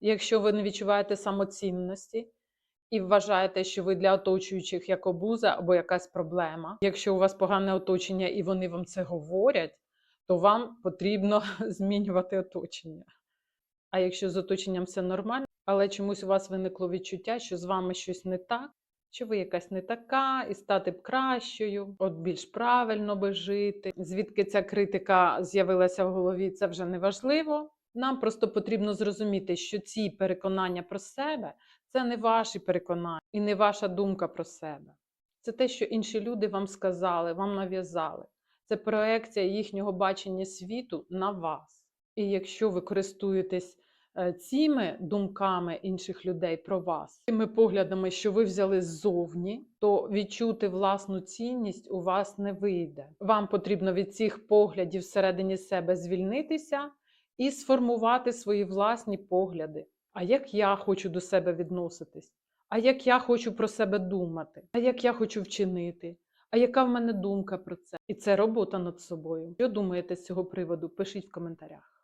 Якщо ви не відчуваєте самоцінності і вважаєте, що ви для оточуючих як обуза або якась проблема, якщо у вас погане оточення і вони вам це говорять, то вам потрібно змінювати оточення. А якщо з оточенням все нормально, але чомусь у вас виникло відчуття, що з вами щось не так, що ви якась не така, і стати б кращою, от більш правильно би жити. Звідки ця критика з'явилася в голові, це вже не важливо. Нам просто потрібно зрозуміти, що ці переконання про себе це не ваші переконання і не ваша думка про себе. Це те, що інші люди вам сказали, вам нав'язали. Це проекція їхнього бачення світу на вас. І якщо ви користуєтесь е, цими думками інших людей про вас, цими поглядами, що ви взяли ззовні, то відчути власну цінність у вас не вийде. Вам потрібно від цих поглядів всередині себе звільнитися і сформувати свої власні погляди. А як я хочу до себе відноситись? А як я хочу про себе думати? А як я хочу вчинити? А яка в мене думка про це? І це робота над собою. Що думаєте з цього приводу? Пишіть в коментарях.